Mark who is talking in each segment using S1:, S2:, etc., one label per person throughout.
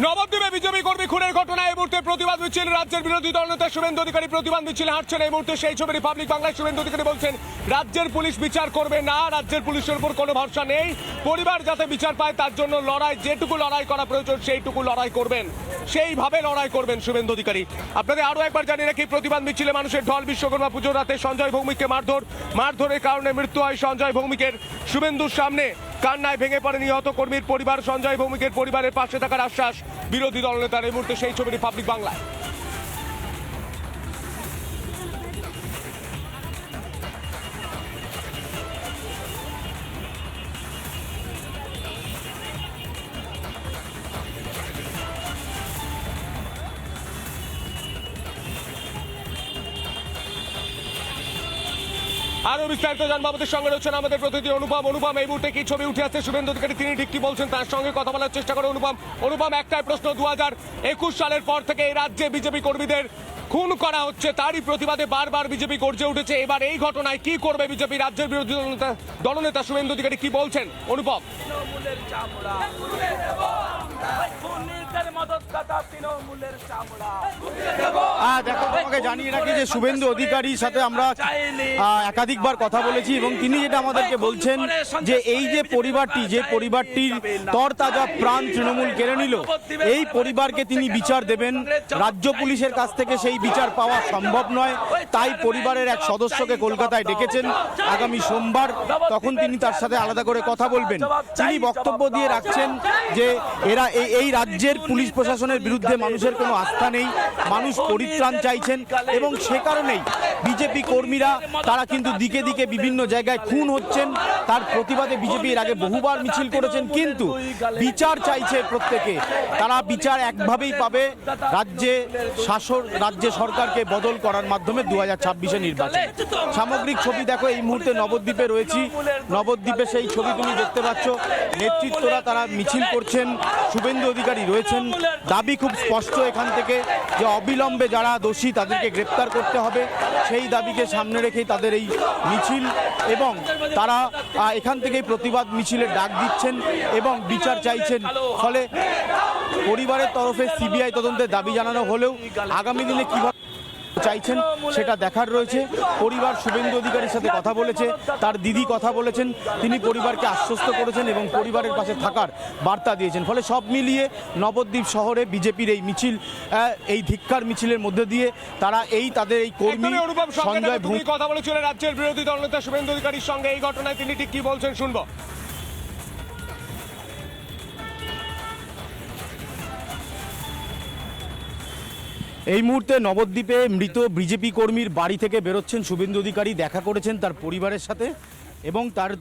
S1: নবদ্বীপে বিজেপি কর্মী খুনের ঘটনায় এই মুহূর্তে প্রতিবাদ মিছিল। রাজ্যের বিরোধী দলনেতা শুভেন্দু অধিকারী প্রতিবাদ মিছিলে হাঁটছেন। এই মুহূর্তে সেই ছবি রিপাবলিক বাংলায় শুভেন্দু অধিকারী বলছেন, রাজ্যের পুলিশ বিচার করবে না, রাজ্যের পুলিশের উপর কোনো ভরসা নেই। পরিবার যাতে বিচার পায়, তার জন্য লড়াই, যেটুকু লড়াই করা প্রয়োজন, সেইটুকু লড়াই করবেন। সেইভাবে লড়াই করবেন শুভেন্দু অধিকারী। আপনাদের আরও একবার জানিয়ে রাখি, প্রতিবাদ মিছিলে মানুষের ঢল বিশ্বকর্মা পুজোর রাতে সঞ্জয় ভৌমিককে মারধর। মারধরের কারণে মৃত্যু হয় সঞ্জয় ভৌমিকের। শুভেন্দুর সামনে কান্নায় ভেঙে পড়ে নিহত কর্মীর পরিবার, সঞ্জয় ভৌমিকের পরিবারের পাশে থাকার আশ্বাস বিরোধী দলনেতার। এই মুহূর্তে সেই ছবিটি পাবলিক বাংলায় আরও বিস্তারিত জানব আমাদের সঙ্গে রয়েছেন আমাদের প্রতিনিধি অনুপম। অনুপম, এই মুহূর্তে কি ছবি উঠে আসছে শুভেন্দু অধিকারী, তিনি ঠিক কি বলছেন তার সঙ্গে কথা বলার চেষ্টা করে অনুপম। অনুপম, একটাই প্রশ্ন দু হাজার একুশ সালের পর থেকে এই রাজ্যে বিজেপি কর্মীদের খুন করা হচ্ছে, তারই প্রতিবাদে বারবার বিজেপি গর্জে উঠেছে। এবার এই ঘটনায় কি করবে বিজেপি রাজ্যের বিরোধী দলনেতা দলনেতা শুভেন্দু অধিকারী, কি বলছেন? অনুপম।
S2: তৃণমূলের
S3: দেখো, তোমাকে জানিয়ে রাখি যে শুভেন্দু অধিকারীর সাথে আমরা একাধিকবার কথা বলেছি এবং তিনি যেটা আমাদেরকে বলছেন যে এই যে পরিবারটি, যে পরিবারটির তরতাজা প্রাণ তৃণমূল কেড়ে নিল, এই পরিবারকে তিনি বিচার দেবেন। রাজ্য পুলিশের কাছ থেকে সেই বিচার পাওয়া সম্ভব নয়। তাই পরিবারের এক সদস্যকে কলকাতায় ডেকেছেন আগামী সোমবার। তখন তিনি তার সাথে আলাদা করে কথা বলবেন। তিনি বক্তব্য দিয়ে রাখছেন যে এরা এই রাজ্যের পুলিশ প্রশাসনের বিরুদ্ধে মানুষের কোনো আস্থা নেই, মানুষ পরিত্রাণ চাইছেন এবং সে কারণেই বিজেপি কর্মীরা, তারা কিন্তু দিকে দিকে বিভিন্ন জায়গায় খুন হচ্ছেন। তার প্রতিবাদে বিজেপি এর আগে বহুবার মিছিল করেছেন, কিন্তু বিচার চাইছে প্রত্যেকে। তারা বিচার একভাবেই পাবে রাজ্যে শাসক রাজ্যে সরকারকে বদল করার মাধ্যমে দু হাজার ছাব্বিশে নির্বাচন। সামগ্রিক ছবি দেখো, এই মুহূর্তে নবদ্বীপে রয়েছি। নবদ্বীপে সেই ছবি তুমি দেখতে পাচ্ছ। নেতৃত্বরা তারা মিছিল করছেন, শুভেন্দু অধিকারী রয়েছেন। দাবি খুব স্পষ্ট এখান থেকে যে অবিলম্বে যারা দোষী তাদেরকে গ্রেপ্তার করতে হবে। সেই দাবিকে সামনে রেখেই তাদের এই মিছিল এবং তারা এখান থেকেই প্রতিবাদ মিছিলের ডাক দিচ্ছেন এবং বিচার চাইছেন। ফলে পরিবারের তরফে সিবিআই তদন্তের দাবি জানানো হলেও আগামী দিনে কীভাবে চাইছেন সেটা দেখার রয়েছে। পরিবার শুভেন্দু অধিকারীর সাথে কথা বলেছে তার দিদি কথা বলেছেন তিনি পরিবারকে আশ্বস্ত করেছেন এবং পরিবারের পাশে থাকার বার্তা দিয়েছেন। ফলে সব মিলিয়ে নবদ্বীপ শহরে বিজেপির এই মিছিল এই ধিক্কার মিছিলের মধ্যে দিয়ে তারা এই তাদের এই কর্মী সঞ্জয় ভূমি
S1: কথা বলেছিলেন রাজ্যের বিরোধী দলনেতা শুভেন্দু অধিকারীর সঙ্গে এই ঘটনায় তিনি ঠিক কি বলছেন শুনব।
S3: এই মুহূর্তে নবদ্বীপে মৃত বিজেপি কর্মীর বাড়ি থেকে বেরোচ্ছেন শুভেন্দু অধিকারী। দেখা করেছেন তার পরিবারের সাথে এবং তার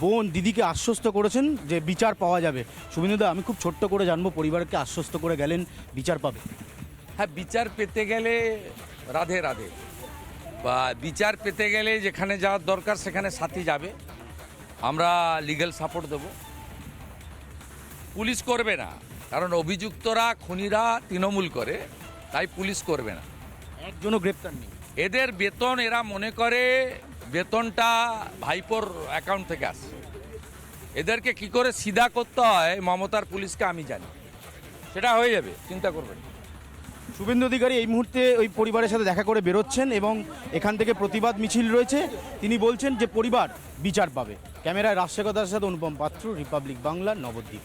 S3: বোন দিদিকে আশ্বস্ত করেছেন যে বিচার পাওয়া যাবে। শুভেন্দুদা, আমি খুব ছোট্ট করে জানব, পরিবারকে আশ্বস্ত করে গেলেন, বিচার পাবে।
S4: হ্যাঁ বিচার পেতে গেলে রাধে রাধে। বা বিচার পেতে গেলে যেখানে যাওয়ার দরকার সেখানে সাথী যাবে। আমরা লিগ্যাল সাপোর্ট দেব। পুলিশ করবে না, কারণ অভিযুক্তরা, খুনিরা তৃণমূল করে। তাই পুলিশ করবে না।
S3: একজনও গ্রেপ্তার নেই।
S4: এদের বেতন এরা মনে করে বেতনটা ভাইপোর অ্যাকাউন্ট থেকে আসে এদেরকে কি করে সিধা করতে হয় মমতার পুলিশকে আমি জানি। সেটা হয়ে যাবে চিন্তা করবেন
S3: শুভেন্দু অধিকারী এই মুহূর্তে ওই পরিবারের সাথে দেখা করে বেরোচ্ছেন এবং এখান থেকে প্রতিবাদ মিছিল রয়েছে। তিনি বলছেন যে পরিবার বিচার পাবে। ক্যামেরায় রাজশেখতার সাথে অনুপম পাত্র রিপাবলিক বাংলা নবদ্বীপ।